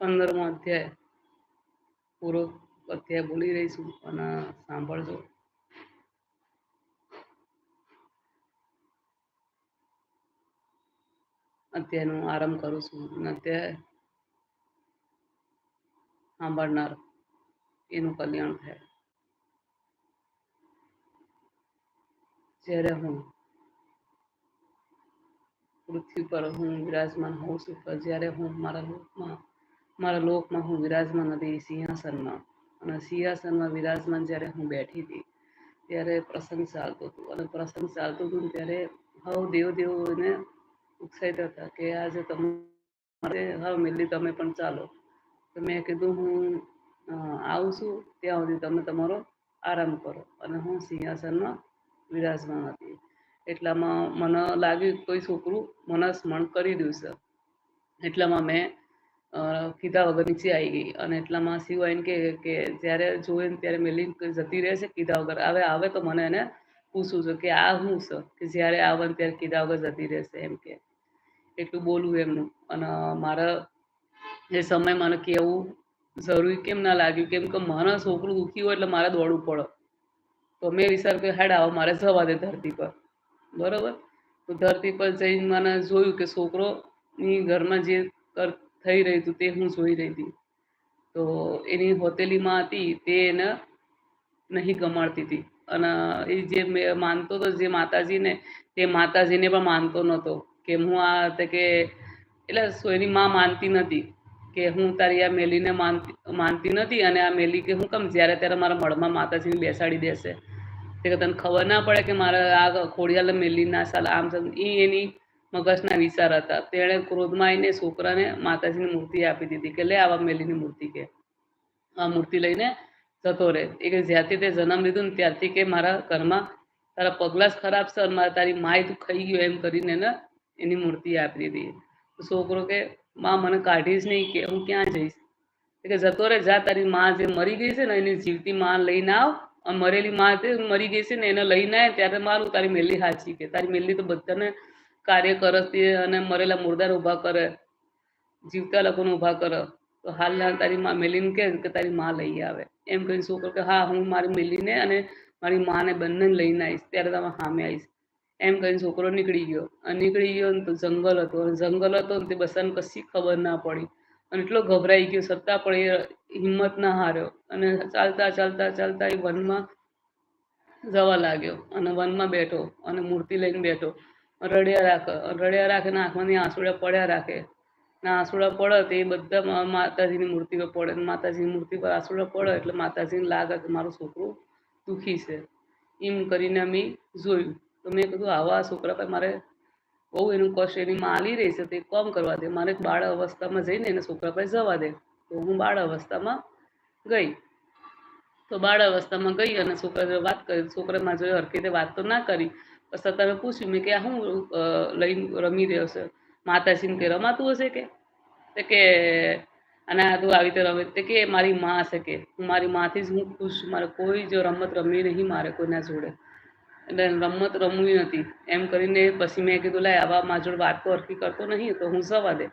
પંદરમો અધ્યાય. પૂરો અધ્યાય બોલી રહીશું અને સાંભળજો. અધ્યાયનો આરંભ કરું છું. અને સાંભળનાર એનું કલ્યાણ થાય. જ્યારે હું પૃથ્વી પર હું વિરાજમાન હોઉં છું જ્યારે હું મારા લોકમાં મારા લોકમાં હું વિરાજમાન હતી સિંહાસનમાં. અને સિંહાસનમાં વિરાજમાન જ્યારે હું બેઠી હતી, ત્યારે પ્રસંગ ચાલતો હતો. અને પ્રસંગ ચાલતો હતો ત્યારે હવ દેવ દેવોને ઉત્સાહિત હતા કે આજે તમારે હવે મિલ્લી તમે પણ ચાલો. તો મેં કીધું હું આવું છું, ત્યાં સુધી તમે તમારો આરામ કરો. અને હું સિંહાસનમાં વિરાજમાન હતી. એટલામાં મને લાગ્યું કોઈ છોકરું મને સ્મરણ કરી રહ્યું છે. એટલામાં મેં કીધા વગર નીચે આવી ગઈ. અને એટલામાં શિવ આવીને કે કે જ્યારે જોઈએ ને ત્યારે મેલી જતી રહે છે કીધા વગર. હવે આવે તો મને એને પૂછવું છે કે આ શું છે? કે જ્યારે આવે ને ત્યારે કીધા વગર જતી રહેશે એમ કે. એટલું બોલવું એમનું. અને મારા એ સમય મને કહેવું જરૂરી કેમ ના લાગ્યું? કેમ કે મારા છોકરું દુઃખી હોય એટલે મારે દોડવું પડે. તો મેં વિચાર કર્યો હેડ આવો, મારે જવા દે ધરતી પર. બરોબર? તો ધરતી પર જઈને મને જોયું કે છોકરોની ઘરમાં જે કર- થઈ રહ્યું હતું તે હું જોઈ રહી હતી. તો એની હોતેલીમાં હતી તે એને નહીં ગમાડતી હતી. અને એ જે માનતો હતો જે માતાજીને, તે માતાજીને પણ માનતો નહોતો કે હું આ તે કે એટલે સોયની માં માનતી નથી કે હું તારી આ મેલીને માનતી માનતી નથી અને આ મેલી કે હું કેમ જ્યારે ત્યારે મારા મળમાં માતાજીને બેસાડી દેશે. તે કે તને ખબર ના પડે કે મારા આ ખોડિયાલ મેલી ના સાલ આમ એ એની મગજના વિચાર હતા. તેણે ક્રોધમાં આવીને છોકરાને માતાજીની મૂર્તિ આપી દીધી કે લે આવા મેલીની મૂર્તિ કે. આ મૂર્તિ લઈને જતો રહે. એ કે જ્યાંથી તે જન્મ લીધું ને ત્યારથી કે મારા ઘરમાં તારા પગલા જ ખરાબ છે અને મારા તારી માય તું ખાઈ ગયો એમ કરીને એને એની મૂર્તિ આપી દીધી. છોકરો કે, માં, મને કાઢીશ નહીં કે, હું ક્યાં જઈશ? કે, જતો રહે, જા, તારી માં જે મરી ગઈ છે ને એની જીવતી માં લઈને આવ. અને મરેલી માં મરી ગઈ છે ને એને લઈને આવે ત્યારે મારું તારી મેલી હાચી કે. તારી મેલી તો બધાને કાર્ય કરે અને મરેલા મુર્દાર ઊભા કરે, જીવતા લોકોને ઊભા કરે, તો હાલ તારી માં મેલીને કે તારી માં લઈ આવે? એમ કહીને છોકરો કે, હા, હું મારી મેલીને અને મારી માને બંને લઈને આવીશ, ત્યારે તમે સામે આવીશ. એમ કહીને છોકરો નીકળી ગયો. અને નીકળી ગયો ને તો જંગલ હતો. અને જંગલ હતો ને તે બસાને કશી ખબર ના પડી. અને એટલો ગભરાઈ ગયો, છતાં પણ એ હિંમત ના હાર્યો. અને ચાલતા ચાલતા ચાલતા એ વનમાં જવા લાગ્યો અને વનમાં બેઠો અને મૂર્તિ લઈને બેઠો. રડ્યા રાખે રડ્યા રાખે ને આંખમાંથી આંસુડા પડ્યા રાખે. ને આંસુડા પડે તો એ બધા માતાજીની મૂર્તિ પર પડે માતાજીની મૂર્તિ પર આંસુડા પડે એટલે માતાજીને લાગે કે મારું છોકરું દુઃખી છે. એમ કરીને અમે જોયું. તો મેં કીધું, આવા છોકરા પર મારે બહુ એનું કષ્ટ, એની માલી રહી છે, તે કોમ કરવા દે. મારે બાળ અવસ્થામાં જઈને એને છોકરા પાસે જવા દે. તો હું બાળ અવસ્થામાં ગઈ. તો બાળ અવસ્થામાં ગઈ અને છોકરા વાત કરી. છોકરા મારા જોડે હરખી વાત તો ના કરી. પછી તમે પૂછ્યું, મેં કે શું લઈને રમી રહ્યો છે? માતાજીને કે રમાતું હશે કે? કે, અને આ તું આવી રીતે રમે. તે કે, મારી માં છે કે, હું મારી માથી જ હું ખુશ મારે કોઈ જો રમત રમી નહીં મારે કોઈના જોડે. એટલે રમત રમવી નથી. એમ કરીને પછી મેં કીધું, લાય, આવા મારા જોડે વાત તો અરખી કરતો નહીં તો હું સવા દે.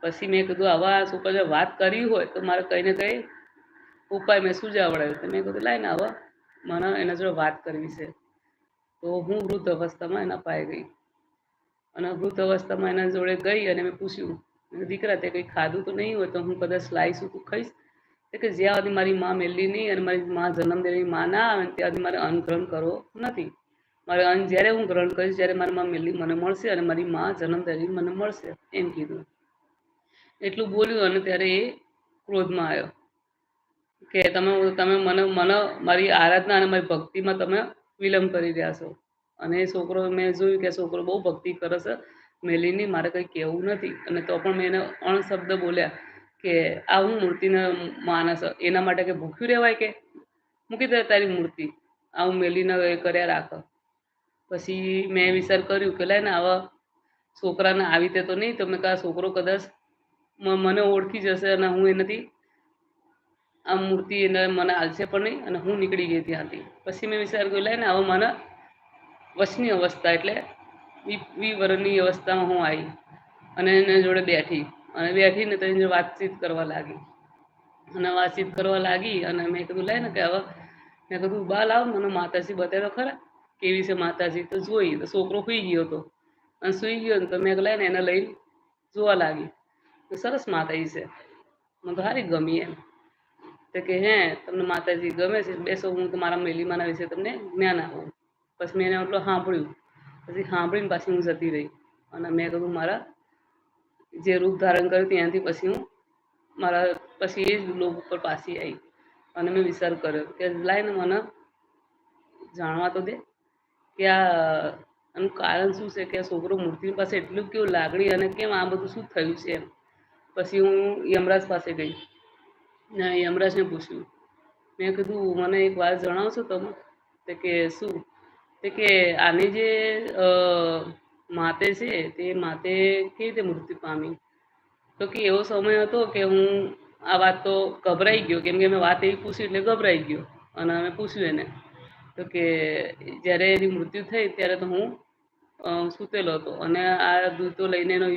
પછી મેં કીધું, આવા છોકરા વાત કરી હોય તો મારે કંઈ ને કંઈ ઉપાય મેં સુજાવડાવ્યો. તો મેં કીધું, લાય ને આવા મને એના જોડે વાત કરવી છે. તો હું વૃદ્ધ અવસ્થામાં એના પાસે ગઈ. અને વૃદ્ધ અવસ્થામાં એના જોડે ગઈ અને મેં પૂછ્યું દીકરા, તે કંઈ ખાધું તો નહીં હોય તો હું કદાચ લાવીશું તું ખાઈશ. તો કે, જ્યાં સુધી મારી માં મેલી નહીં અને મારી માં જન્મ દેવી માં ના આવે ત્યાં સુધી મારે અન્ન ગ્રહણ કરવો નથી. મારે અન્ન જ્યારે હું ગ્રહણ કરીશ જ્યારે મારી માં મેલી મને મળશે અને મારી માં જન્મ દેવી મને મળશે. એમ કીધું. એટલું બોલ્યું અને ત્યારે એ ક્રોધમાં આવ્યો. કે તમે તમે મને મને મારી આરાધના અને મારી ભક્તિમાં તમે વિલંબ કરી રહ્યા છો. અને છોકરો, મેં જોયું કે છોકરો બહુ ભક્તિ કરે છે. મેલીની મારે કંઈ કહેવું નથી. અને તો પણ મેં એને અણશબ્દ બોલ્યા કે, આ હું મૂર્તિને માનસ, એના માટે કે ભૂખ્યું રહેવાય કે? મૂકી દે તારી મૂર્તિ, આ હું મેલીને એ કર્યા રાખ. પછી મેં વિચાર કર્યું કે, લે ને, આવા છોકરાને આવી રીતે તો નહીં તમે કે છોકરો કદાચ મને ઓળખી જશે અને હું એનાથી આ મૂર્તિ એને મને આલશે પણ નહીં અને હું નીકળી ગઈ ત્યાંથી. પછી મેં વિચાર કર્યો લાય ને, હવે મને વશની અવસ્થા એટલે વી વી વર્ષની અવસ્થામાં હું આવી. અને એને જોડે બેઠી. અને બેઠીને તો એની વાતચીત કરવા લાગી. અને વાતચીત કરવા લાગી અને મેં કીધું, લે ને, કે હવે મેં કીધું બા લાવ, મને માતાજી બતાવ્યો ખરા. કેવી છે માતાજી? તો જોઈ, તો છોકરો સુઈ ગયો હતો. અને સુઈ ગયો તો મેં કીધું, લે ને, એને લઈને જોવા લાગી. સરસ માતાજી છે. મને તો સારી ગમી એમ. તો કે, હે, તમને માતાજી ગમે છે, બેસો, હું તમારા મેલીમાના વિશે તમને જ્ઞાન આપું. પછી મેં એને એટલું સાંભળ્યું. પછી સાંભળીને પાછી હું જતી રહી. અને મેં કીધું, મારા જે રૂપ ધારણ કર્યું ત્યાંથી પછી હું મારા, પછી એ જ લોક ઉપર પાછી આવી. અને મેં વિચાર કર્યો કે લાઈને મને જાણવા તો દે કે આ, એનું કારણ શું છે કે આ છોકરો મૂર્તિ પાસે એટલું કેવું લાગણી અને કેમ આ બધું શું થયું છે એમ. પછી હું યમરાજ પાસે ગઈ. ને યમરાજને પૂછ્યું. મેં કીધું, મને એક વાત જણાવશો તમે? તો કે, શું? તે કે, આની જે માતે છે, તે માતે કેવી રીતે મૃત્યુ પામી? તો કે, એવો સમય હતો કે હું આ વાત તો ગભરાઈ ગયો. કેમ કે મેં વાત એવી પૂછી એટલે ગભરાઈ ગયો અને અમે પૂછ્યું એને. તો કે, જ્યારે એની મૃત્યુ થઈ ત્યારે તો હું સૂતેલો હતો અને આ દૂતો લઈને એનો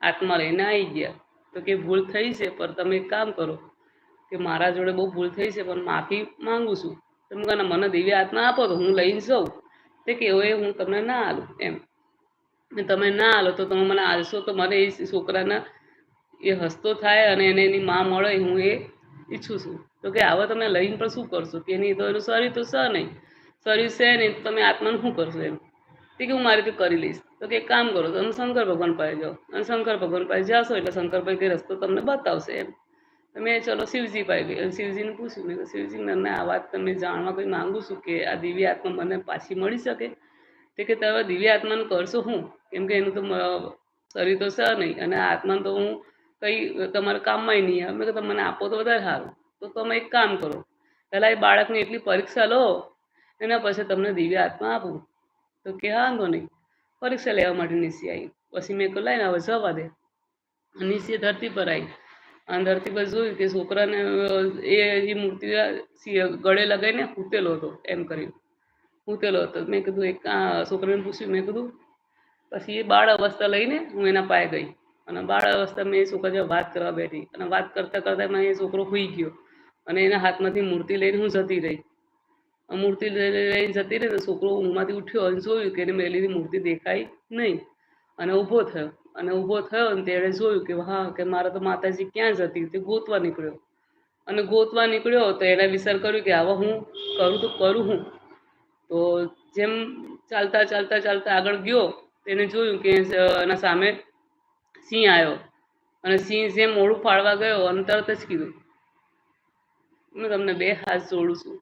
આત્મા લઈને આવી ગયા. તો કે, ભૂલ થઈ છે, પણ તમે એક કામ કરો. કે મારા જોડે બહુ ભૂલ થઈ છે, પણ માફી માંગુ છું. તમે કહો મને દિવ્ય આત્મા આપો તો હું લઈને જઉં તે કે એ હું તમને ના આલું. એમ. ને તમે ના આલો તો તમે મને આલશો તો મને એ છોકરાના એ હસતો થાય અને એને એની માં મળે હું એ ઈચ્છું છું. તો કે હવે તમે લઈને પણ શું કરશો? કે નહીં, તો એનું શરીર તો સ નહીં. શરીર છે નહીં તમે આત્માનું શું કરશો એમ? તે કે, હું મારી રીતે કરી લઈશ. તો કે કામ કરો, તમે શંકર ભગવાન પાસે જાઓ. અને શંકર ભગવાન પાસે જાશો એટલે શંકરભાઈ કે રસ્તો તમને બતાવશે. એમ. તમે ચલો શિવજી પાસે ગઈ શિવજીને પૂછ્યું. મેં શિવજી, મને આ વાત તમે જાણવા કંઈ માંગુ છું કે આ દિવ્ય આત્મા મને પાછી મળી શકે? તે કે તમે દિવ્ય આત્માનું કરશો હું? કેમ કે એનું તો શરીર તો છે નહીં અને આત્માનું તો હું કંઈ તમારા કામમાંય નહીં આવે. મેં કીધું, મને આપો તો વધારે સારું. તો તમે એક કામ કરો. પહેલાં એ બાળકની એટલી પરીક્ષા લો એના પછી તમને દિવ્ય આત્મા આપું. તો કે, વાંધો નહીં. પરીક્ષા લેવા માટે નીચે આવી પછી મેં કહ્યું લાઈને હવે જવા દે. નીચે ધરતી પર આવી અને બસ જોયું કે છોકરાને એ મૂર્તિ ગળે લગાવીને હૂતેલો હતો એમ કર્યું. હૂતેલો હતો. મેં કીધું, એક છોકરાને પૂછ્યું. મેં કીધું, પછી એ બાળ અવસ્થા લઈને હું એના પાસે ગઈ. અને બાળ અવસ્થા મેં એ છોકરા જોડે વાત કરવા બેઠી. અને વાત કરતાં કરતાં એમાં એ છોકરો હોઈ ગયો. અને એના હાથમાંથી મૂર્તિ લઈને હું જતી રહી. મૂર્તિ લઈ- લઈ- લઈને જતી રહી તો છોકરો ઊંઘમાંથી ઉઠ્યો અને જોયું કે એને મેલીની મૂર્તિ દેખાય નહીં. અને ઊભો થયો. અને ઊભો થયો ને તેણે જોયું કે, હા, કે મારા તો માતાજી ક્યાં જ હતી? તે ગોતવા નીકળ્યો. અને ગોતવા નીકળ્યો તો એણે વિચાર કર્યું કે હવે હું કરું તો કરું હું. તો જેમ ચાલતા ચાલતા ચાલતા આગળ ગયો, તેને જોયું કે એના સામે સિંહ આવ્યો. અને સિંહ જેમ મોડું ફાળવા ગયો અને તરત જ કીધું, હું તમને બે હાથ જોડું છું.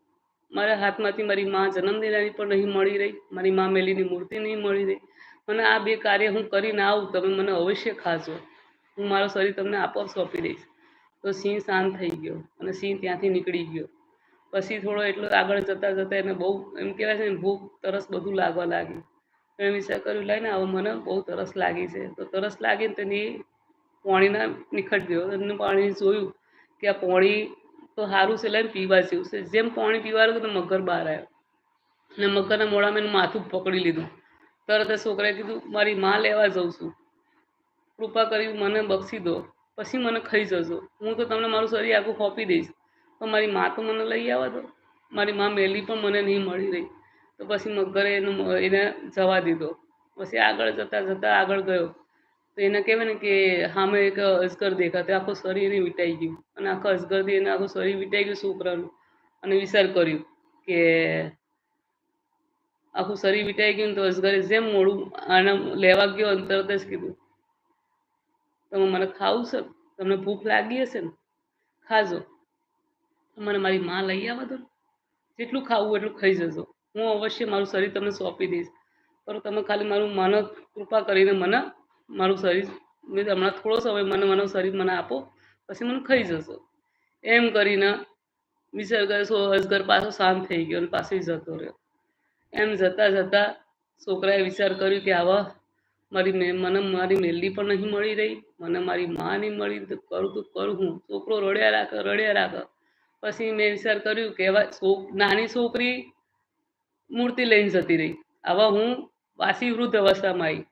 મારા હાથમાંથી મારી મા જન્મ દેનારી પણ નહીં મળી રહી, મારી મા મેલીની મૂર્તિ નહીં મળી રહી મને આ બે કાર્ય હું કરીને આવું, તમે મને અવશ્ય ખાજો હું મારું શરીર તમને આપોઆપ સોંપી દઈશ. તો સિંહ શાંત થઈ ગયો અને સિંહ ત્યાંથી નીકળી ગયો. પછી થોડો એટલો આગળ જતા જતા એને બહુ, એમ કહેવાય છે ને, ભૂખ, તરસ બધું લાગવા લાગ્યું. તો એમ વિચાર કર્યું લઈને આવો, મને બહુ તરસ લાગી છે. તો તરસ લાગી ને તેની પાણીના નિખટ ગયો. એમને પાણી જોયું કે આ પાણી તો સારું છે, લઈને પીવા જેવું છે. જેમ પાણી પીવા લાગ્યું તો મગર બહાર આવ્યો. અને મગરના મોડામાં એનું માથું પકડી લીધું. તરત છોકરાએ કીધું, મારી માં લેવા જઉં છું. કૃપા કરી મને બક્ષી દો, પછી મને ખાઈ જજો. હું તો તમને મારું શરીર આખું ખોપી દઈશ. પણ મારી મા તો મને લઈ આવવા દો મારી મા મેલી પણ મને નહીં મળી રહી. તો પછી મગરે એનું એને જવા દીધો. પછી આગળ જતાં જતાં આગળ ગયો. તો એને કહેવાય ને કે સામે એક અજગર દેખાતો, આખું શરીર એને વીંટાઈ ગયું. અને આખા અજગરથી એને આખું શરીર વિટાઈ ગયું છોકરાનું. અને વિચાર કર્યું કે આખું શરીર વિટાઈ ગયું તો અસગરે જેમ મોડું આને લેવા ગયો અને તરત જ કીધું, તમે મને ખાવું છે તમને ભૂખ લાગી હશે ને, ખાજો. મને મારી માં લઈ આવો તો જેટલું ખાવું એટલું ખાઈ જજો. હું અવશ્ય મારું શરીર તમને સોંપી દઈશ. પણ તમે ખાલી મારું મન કૃપા કરીને મને મારું શરીર, મેં હમણાં થોડો સમય મને મારું શરીર મને આપો, પછી મને ખાઈ જશો એમ કરીને કરે સો પાછો શાંત થઈ ગયો અને પાછી જતો રહ્યો. એમ જતાં જતાં છોકરાએ વિચાર કર્યો કે આવા મારી મને મારી મેલડી પણ નહીં મળી રહી, મને મારી માં નહીં મળી, તો કરું તો કરું હું. છોકરો રડ્યા રાખે રડ્યા રાખે. પછી મેં વિચાર કર્યું કે નાની છોકરી મૂર્તિ લઈને જતી રહી. આવા હું પાછી વૃદ્ધ અવસ્થામાં આવી.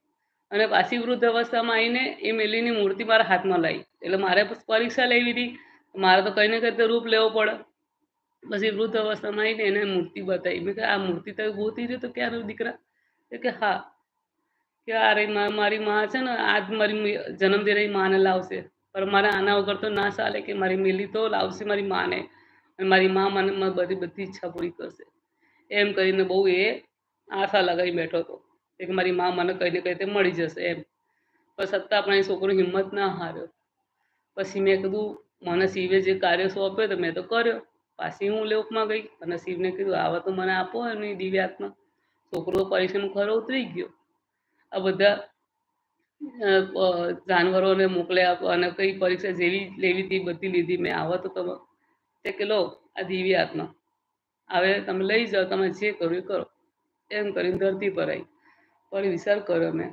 અને પાછી વૃદ્ધ અવસ્થામાં આવીને એ મેલીની મૂર્તિ મારા હાથમાં લાવી. એટલે મારે પરીક્ષા લેવી હતી. મારે તો કંઈ ને કંઈ તો રૂપ લેવો પડે. પછી વૃદ્ધ અવસ્થામાં આવીને એને મૂર્તિ બતાવી. મેં કહે આ મૂર્તિ તો ગોતી રહ્યો તો ક્યારે દીકરા? એ કે, હા. કે મા- મારી માં છે ને, આજ મારી જન્મદિન રહી માને લાવશે. પણ મારે આના વગર તો ના ચાલે કે મારી મેલી તો લાવશે મારી માને. અને મારી માં મને બધી બધી ઈચ્છા પૂરી કરશે. એમ કરીને બહુ એ આશા લગાવી બેઠો હતો કે મારી માં મને કહીને ને તે મળી જશે એમ. પણ છતાં પણ એ છોકરો હિંમત ના હાર્યો. પછી મેં કીધું, મને શિવે જે કાર્ય સોંપ્યો તો મેં તો કર્યો. પાછી હું લોકમાં ગઈ અને શિવને કીધું, આવા તો મને આપો એની દિવ્યાત્મા છોકરો પરીક્ષામાં ખરો ઉતરી ગયો. આ બધા જાનવરોને મોકલ્યા અને કઈ પરીક્ષા જેવી લેવી હતી બધી લીધી. મેં આવા તો તમે, તે કે લો, આ દિવ્ય આત્મા. હવે તમે લઈ જાઓ, તમે જે કરો એ કરો. એમ કરીને ધરતી પર આવી. પણ વિચાર કર્યો મેં.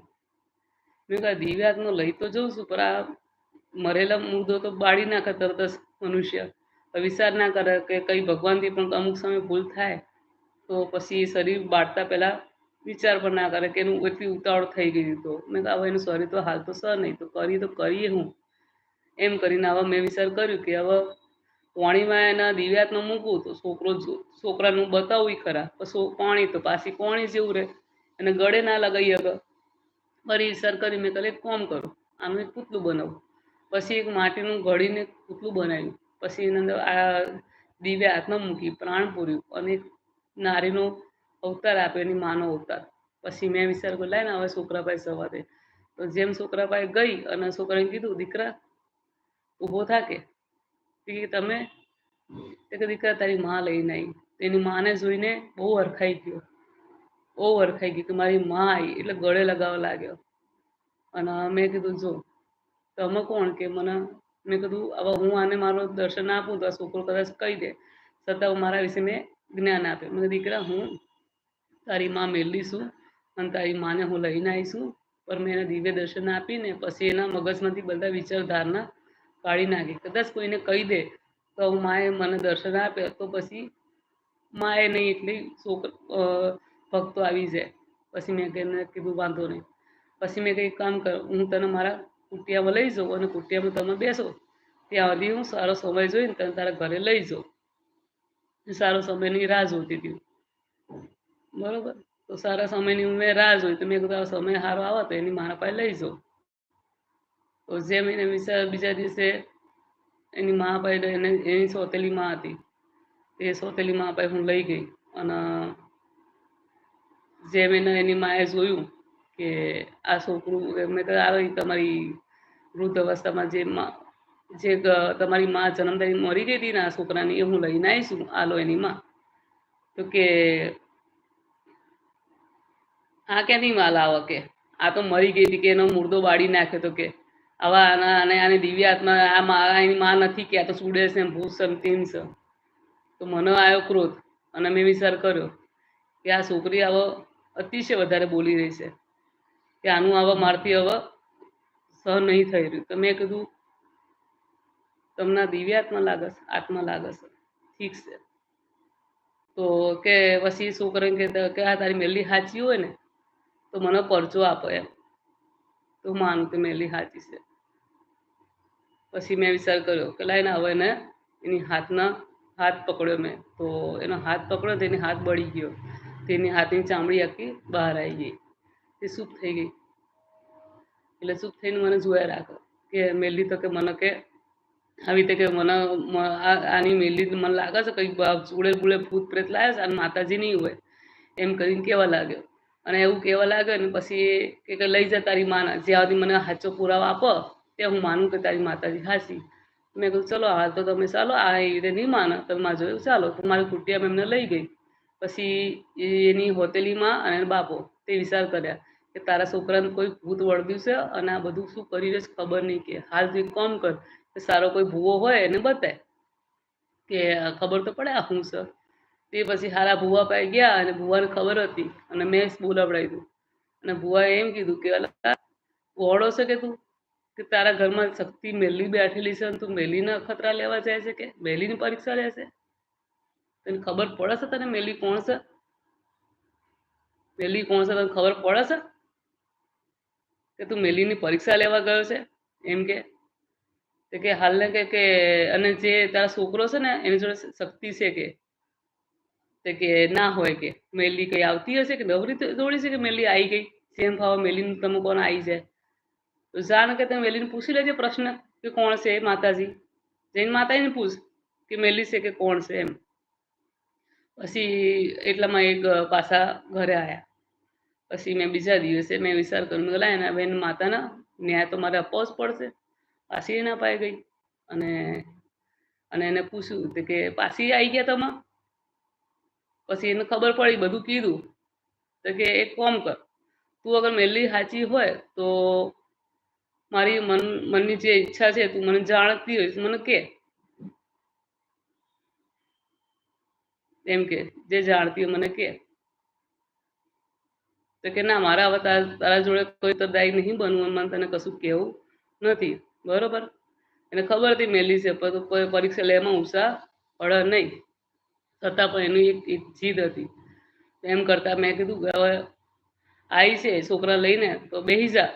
મેં કહ્યું આ દિવ્ય લઈ તો જઉં છું, પણ આ મરેલા મુદ્દો તો બાળી નાખે તરત જ મનુષ્ય. વિચાર ના કરે કે કઈ ભગવાનથી પણ અમુક સમય ભૂલ થાય, તો પછી એ શરીર બાળતા પહેલાં વિચાર પણ ના કરે કે એનું એટલી ઉતાવળ થઈ ગઈ તો. મેં કહ્યું એનું શરીર તો હાલ તો સર નહીં, તો કરી તો કરીએ હું. એમ કરીને હવે મેં વિચાર કર્યું કે હવે પાણીમાં એના દિવ્યાતમાં મૂકવું તો છોકરો છોકરાનું બતાવવું ખરા. પછી પાણી તો પાછી પાણી જેવું રહે. એને ગળે ના લગાવી હવે ફરી વિચાર કરી મેં કહ્યું એક કોમ કરું, આનું એક પૂતલું બનાવું. પછી એક માટીનું ઘડીને પૂતલું બનાવ્યું. પછી એની અંદર આ દિવ્ય હાથમાં મૂકી, પ્રાણ પૂર્યું અને નારીનો અવતાર આપ્યો, એની માનો અવતાર. પછી મેં વિચાર કર્યો ને હવે છોકરાભાઈ સવારે તો જેમ છોકરાભાઈ ગઈ અને છોકરાને કીધું, દીકરા, ઊભો થાકે કે? તમે? કે, દીકરા, તારી માં લઈને આવી તેની માને જોઈને બહુ હરખાઈ ગયો. બહુ હરખાઈ ગયો કે, મારી માં આવી એટલે ગળે લગાવવા લાગ્યો. અને મેં કીધું, જો, તમે કોણ કે? મને મેં કીધું, હવે હું આને મારું દર્શન આપું તો આ છોકરો કદાચ કહી દે. છતાં મારા વિશે મેં જ્ઞાન આપ્યું. મેં દીકરા, હું તારી માં મેળવીશું અને તારી માને હું લઈને આવીશું પણ મેં એને દિવ્ય દર્શન આપીને પછી એના મગજમાંથી બધા વિચારધારણા કાઢી નાખી. કદાચ કોઈને કહી દે તો માએ મને દર્શન આપે તો પછી માએ નહીં એટલી છોકર ભક્તો આવી જાય. પછી મેં એને કીધું, વાંધો નહીં. પછી મેં કંઈ કામ કર, હું તને મારા કુટિયામાં લઈ જાઉં અને કુટિયામાં તમે બેસો. ત્યાં સુધી હું સારો સમય જોઈને તને તારા ઘરે લઈ જાઉં. સારો સમયની રાહ જોતી હતી. બરોબર? તો સારા સમયની મેં રાહ જોઈ. તો મેં કીધું સમય સારો આવે તો એની મારા પાસે લઈ જાઉં. તો જેમ એને વિચાર બીજા દિવસે એની મા પાસે એને, એની સોતેલી માં હતી. એ સોતેલી મા પાસે હું લઈ ગઈ. અને જેમ એને એની માએ જોયું કે આ છોકરું, મેં કહ્યું આવે તમારી વૃદ્ધ અવસ્થામાં જે જે તમારી માં જન્મદારી મરી ગઈ હતી ને આ છોકરાની એ હું લઈને આવીશું આલો એની માં. તો કે, આ ક્યાંથી માલ આવો કે? આ તો મરી ગઈ હતી કે એનો મુર્દો બાળી નાખ્યો તો કે? આવા આના અને આની દિવ્ય આત્મા, આ મારા એની માં નથી કે, આ તો સુડે છે ભૂત છે તીન છે. તો મને આવ્યો ક્રોધ, અને મેં વિચાર કર્યો કે આ છોકરી આવો અતિશય વધારે બોલી રહી છે. કે આનું આવો મારથી હવે સહન નહીં થઈ રહ્યું. તો મેં કીધું, તમને દિવ્ય આત્મા લાગે છે, આત્મા લાગે ઠીક છે. તો કે પછી શું કરે કે આ તારી મેલી સાચી હોય ને, તો મને પરચો આપો એમ. તો માનું કે મેલી સાચી છે. પછી મેં વિચાર કર્યો કે લાઈને હવે એને એની હાથના હાથ પકડ્યો મેં. તો એનો હાથ પકડ્યો તો એની હાથ બળી ગયો. તેની હાથની ચામડી આખી બહાર આવી ગઈ. તે સૂપ થઈ ગઈ. એટલે ચૂપ થઈને મને જોયા રાખો કે મેલી તો કે મને કે આવી રીતે કે મને આની મેલી મને લાગે છે કંઈક ચૂડે બુડે ભૂત પ્રેત લાવે છે અને માતાજી નહીં હોય. એમ કરીને કહેવા લાગ્યો. અને એવું કહેવા લાગ્યો ને પછી કે લઈ જા તારી માના જ્યાં સુધી મને સાચો પુરાવો આપો ત્યાં હું માનું કે તારી માતાજી હાસી મેં કીધું, ચલો હાલ તો તમે ચાલો, આ એ રીતે નહીં માનો. તમે મારે જોયું ચાલો. તો મારી કુટિયા એમને લઈ ગઈ. પછી એની હોટેલીમાં અને બાપો તે વિચાર કર્યા. કે તારા છોકરાને કોઈ ભૂત વળગ્યું છે અને આ બધું શું કરી રહ્યો છે ખબર નહીં કે હાલ તું કોમ કર, કે સારો કોઈ ભૂવો હોય એને બતાય કે ખબર તો પડે આ હું છે. તે પછી હારા ભૂવા પાસે ગયા અને ભૂવાને ખબર હતી અને મેં બોલાવડાવી દીધું. અને ભૂવાએ એમ કીધું કે અલા છે કે તું? કે તારા ઘરમાં શક્તિ મેલી બેઠેલી છે અને તું મેલીના ખતરા લેવા જાય છે કે? મેલીની પરીક્ષા લે છે તને ખબર પડે છે તને મેલી કોણ છે? મેલી કોણ છે તને ખબર પડે છે? કે તું મેલીની પરીક્ષા લેવા ગયો છે? એમ કે. કે હાલને કે કે અને જે તારા છોકરો છે ને, એની જોડે શક્તિ છે કે. તે કે ના હોય કે. મેલી કઈ આવતી હશે કે નવરી દોડી છે કે મેલી આવી ગઈ? જેમ ભાવ મેલીને તમે કોણ આવી જાય. તો જાણ કે તમે મેલીને પૂછી લેજે પ્રશ્ન કે કોણ છે માતાજી? જઈને માતાજીને પૂછ કે મેલી છે કે કોણ છે એમ. પછી એટલામાં એક પાછા ઘરે આવ્યા પછી મેં બીજા દિવસે મેં વિચાર કર્યો, મેં લાય એના બેન માતાના ન્યાય તો મારે આપવો પડશે. પાછી એના પાઈ ગઈ અને અને એને પૂછ્યું કે, પાછી આવી ગયા તમે? પછી એને ખબર પડી, બધું કીધું. તો કે, એક કોમ કર, તું અગર મેલી સાચી હોય તો મારી મન, મનની જે ઈચ્છા છે, તું મને જાણતી હોઈશ, મને કે. એમ કે, જે જાણતી હોય, મને કે. તો કે ના, મારા હવે તારા જોડે કોઈ દાય નહીં બનવું મને તને કશું કહેવું નથી. બરોબર? એને ખબર હતી મેલી છે, પણ કોઈ પરીક્ષા લેવામાં ઉત્સાહ પડે નહીં. છતાં પણ એની એક જીદ હતી. એમ કરતાં મેં કીધું કે હવે આવી છે, છોકરા લઈને, તો બેસી જા.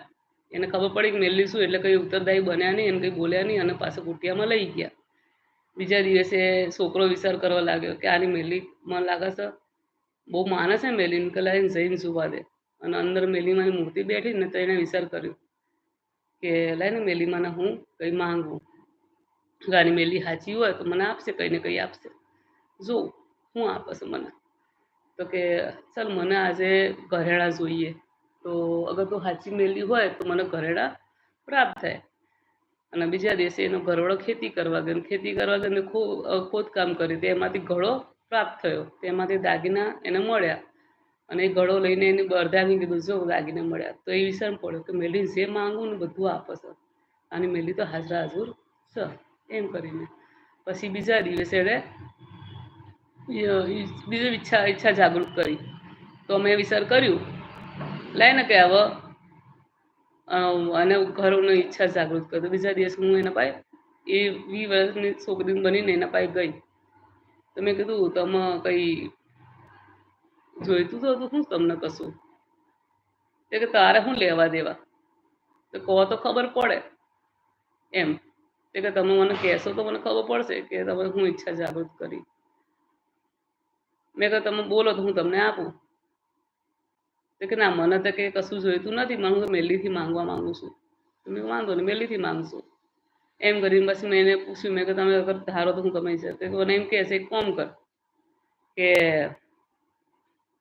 એને ખબર પડી કે મેલી શું, એટલે કંઈ ઉત્તરદાયી બન્યા નહીં, એને કંઈ બોલ્યા નહીં, અને પાછા કુટિયામાં લઈ ગયા. બીજા દિવસે છોકરો વિચાર કરવા લાગ્યો કે આની મેલી મને લાગે છે, બહુ માને છે મેલીને કે લાઈને જઈને સુવા દે. અને અંદર મેલીમાની મૂર્તિ બેઠી ને તો એને વિચાર કર્યો કે લાઈને મેલીમાને હું કંઈ માંગું? ગાની મેલી સાચી હોય તો મને આપશે, કંઈ ને કંઈ આપશે. જો, હું આપશે મને. તો કે, ચાલ મને આજે ઘરેણા જોઈએ. તો અગર તો સાચી મેલી હોય તો મને ઘરેણા પ્રાપ્ત થાય. અને બીજા દિવસે એનો ઘરવાળો ખેતી કરવા ગયો. ખેતી કરવા ગયો ખોદકામ કર્યું. તેમાંથી ઘડો પ્રાપ્ત થયો. તેમાંથી દાગીના એને મળ્યા. અને એ ઘડો લઈને એને બરધાની કીધું, જો લાગીને મળ્યા. તો એ વિચાર પડ્યો કે મેલી જે માંગવું ને બધું આપે છે અને મેલી તો હાજરા હાજર છે એમ કરીને. પછી બીજા દિવસે એણે બીજી ઈચ્છા ઈચ્છા જાગૃત કરી. તો અમે વિચાર કર્યું, લાય ને કે હવે અને ઘરોની ઈચ્છા જાગૃત કરી. બીજા દિવસે હું એના પાસે એ વી વર્ષની છોકરી બનીને એના પાસે ગઈ. તો મેં કીધું, તમે કંઈ જોઈતું તો હતું શું તમને કશું? તે કે તારે શું લેવા દેવા? તો કહો તો ખબર પડે. એમ. તે કે તમે મને કહેશો તો મને ખબર પડશે કે તમે હું ઈચ્છા જાગૃત કરી. મેં કહ્યું તમે બોલો તો હું તમને આપું. તો કે ના, મને તો કે કશું જોઈતું નથી. મને હું મેલીથી માંગવા માંગુ છું. મેં વાંધો નહીં મેલીથી માંગશું. એમ કરીને પછી મેં એને પૂછ્યું, મેં કે તમે અગર ધારો તો હું કમાઈ છે તો મને એમ કહે છે કોમ કર કે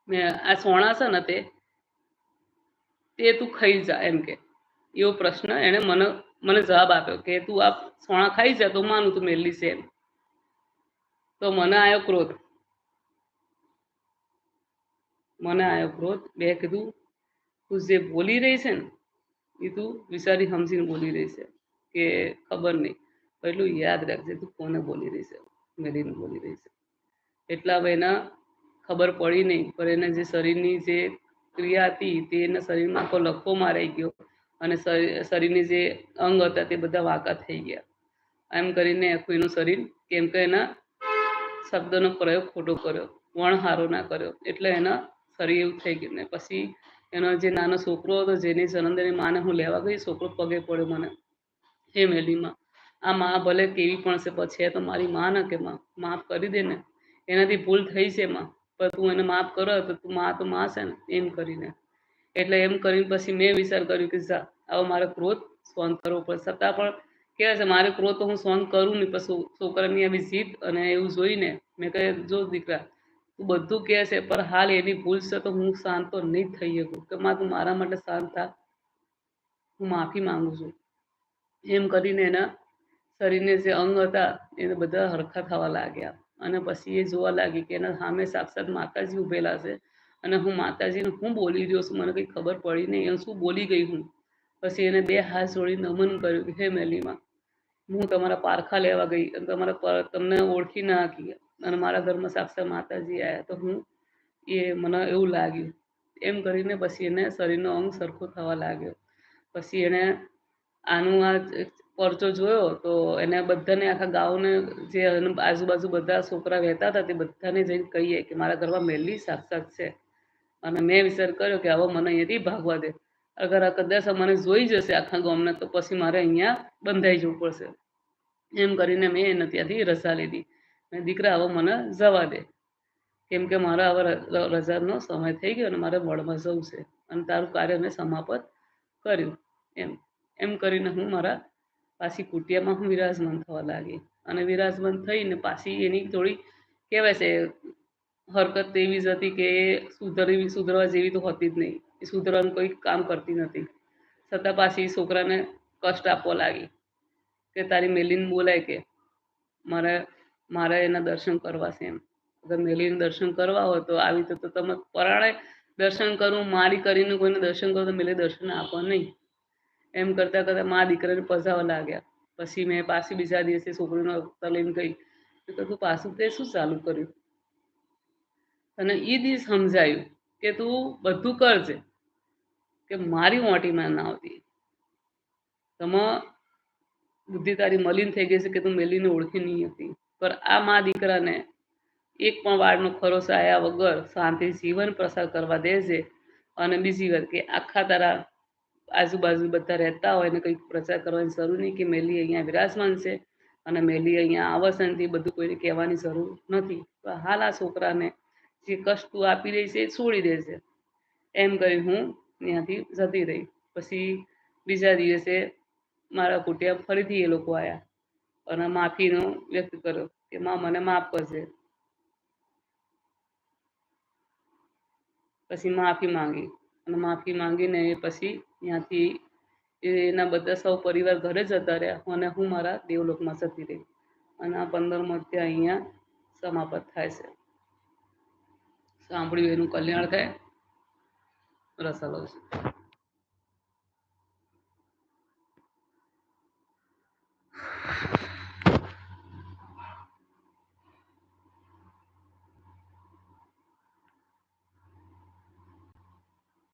આ સોણાસન હતે તે તે ખાઈ જા એમ કે. એવો પ્રશ્ન એણે મને મને જવાબ આપ્યો કે તું આ સોણા ખાઈ જા તો માનું તું મેલી છે એમ. તો મને આવ્યો ક્રોધ. મને આવ્યો ક્રોધ. મેં કીધું, તું જે બોલી રહી છે ને, એ તું વિચારી સમજીને બોલી રહી છે કે ખબર નહીં. એટલું યાદ રાખજે તું કોને બોલી રહી છે, મેલીને બોલી રહી છે. એટલા ભાઈના ખબર પડી નહીં, પણ એને જે શરીરની જે ક્રિયા હતી તે એના શરીરમાં આખો લખો મારાઈ ગયો અને શરીર- શરીરની જે અંગ હતા તે બધા વાંકા થઈ ગયા. એમ કરીને આખું એનું શરીર કેમ કે એના શબ્દનો પ્રયોગ ખોટો કર્યો, વણહારો ના કર્યો, એટલે એના શરીર એવું થઈ ગયું. ને પછી એનો જે નાનો છોકરો હતો જેની જનંદની માને હું લેવા ગઈ, છોકરો પગે પડ્યો મને. હે મેલીમાં, આ માં ભલે કેવી પણ છે પછી એ તો મારી માં ન કે માં, માફ કરી દે ને. એનાથી ભૂલ થઈ છે, માં. પણ તું એને માફ કરો તો તું માં તો માં છે ને, એમ કરીને. એટલે એમ કરીને પછી મેં વિચાર કર્યો કે જા હવે મારે ક્રોધ સહન કરવો પડે. છતાં પણ કહેવાય છે, મારે ક્રોધ તો હું સહન કરું નહીં પછી છોકરાની આવી જીત અને એવું જોઈને મેં કહે જો દીકરા, તું બધું કહે છે, પણ હાલ એની ભૂલ છે તો હું શાંત તો નહીં થઈ શકું. કે માં, તું મારા માટે શાંત થા. હું માફી માંગુ છું. એમ કરીને એના શરીરને જે અંગ હતા, એને બધા હરખા થવા લાગ્યા. અને પછી એ જોવા લાગી કે એના સામે સાક્ષાત માતાજી ઉભેલા છે. અને હું માતાજીને હું બોલી રહ્યો છું, મને કંઈ ખબર પડી નહીં એ શું બોલી ગઈ હું? પછી એને બે હાથ જોડી નમન કર્યું હે મેલીમાં, હું તમારા પારખા લેવા ગઈ અને તમારા તમને ઓળખી ના હાકી અને મારા ઘરમાં સાક્ષાત માતાજી આવ્યા તો હું એ મને એવું લાગ્યું. એમ કરીને પછી એને શરીરનો અંગ સરખો થવા લાગ્યો. પછી એણે આનું આ પરચો જોયો તો એને બધાને આખા ગામને જે આજુબાજુ બધા છોકરા રહેતા હતા તે બધાને જઈને કહીએ કે મારા ઘરમાં મેલી સાક્ષાત છે. અને મેં વિચાર કર્યો કે હવે મને અહીંયાથી ભાગવા દે. અગર આ કદાચ મને જોઈ જશે આખા ગામને તો પછી મારે અહીંયા બંધાઈ જવું પડશે. એમ કરીને મેં એને ત્યાંથી રજા લીધી. મેં દીકરા હવે મને જવા દે. કેમ કે મારા હવે રજાનો સમય થઈ ગયો અને મારે વળમાં જવું છે. અને તારું કાર્ય મેં સમાપ્ત કર્યું. એમ એમ કરીને હું મારા પાછી કુટિયામાં હું વિરાજમાન થવા લાગી. અને વિરાજમાન થઈને પાછી એની થોડી, કહેવાય છે, હરકત એવી જ હતી કે સુધરવી સુધરવા જેવી તો હતી જ નહીં. એ સુધરવાનું કોઈ કામ કરતી નથી છતાં પાછી છોકરાને કષ્ટ આપવા લાગી કે તારી મેલીને બોલાય કે મારે મારે એના દર્શન કરવા છે એમ. અગર મેલીને દર્શન કરવા હોય તો આવી તો તમે પરાણે દર્શન કરું, મારી કરીને કોઈને દર્શન કરો તો મેલે દર્શન આપો નહીં. એમ કરતા કરતા મા દીકરાને પસાવા લાગ્યા. પછી મેં પાછી બીજા દિવસે છોકરીનો અવતાર લઈને ગઈ. તું પાછું તે શું ચાલુ કર્યું? અને એ દિવસ સમજાયું કે તું બધું કરજે, કે મારી ઓટીમાં ના આવતી. તમા બુદ્ધિ તારી મલિન થઈ ગઈ છે કે તું મેલીને ઓળખી નહીં હતી. પર આ મા દીકરાને એક પણ વાળનો ખરોસ આવ્યા વગર શાંતિ જીવન પ્રસાર કરવા દેજે અને બીજી વાત કે આખા તારા આજુબાજુ બધા રહેતા હોય ને કંઈક પ્રચાર કરવાની જરૂર નહીં કે મેલી અહીંયા વિરાજમાન છે અને મેલી અહીંયા આવસનથી બધું કોઈને કહેવાની જરૂર નથી. હાલ આ છોકરાને જે કષ્ટ આપી રહી છે એ છોડી દેશે એમ કહી હું ત્યાંથી જતી રહી. પછી બીજા દિવસે મારા કુટિયા ફરીથી એ લોકો આવ્યા અને માફીનો વ્યક્ત કર્યો કે, માં, મને માફ કરજે. પછી માફી માંગી અને માફી માંગીને પછી ત્યાંથી એના બધા સૌ પરિવાર ઘરે જતા રહ્યા અને હું મારા દેવલોકમાં જતી રહી. અને આ પંદરમો ત્યાં અહીંયા સમાપ્ત થાય છે. સાંભળ્યું એનું કલ્યાણ થાય. રસલો છે.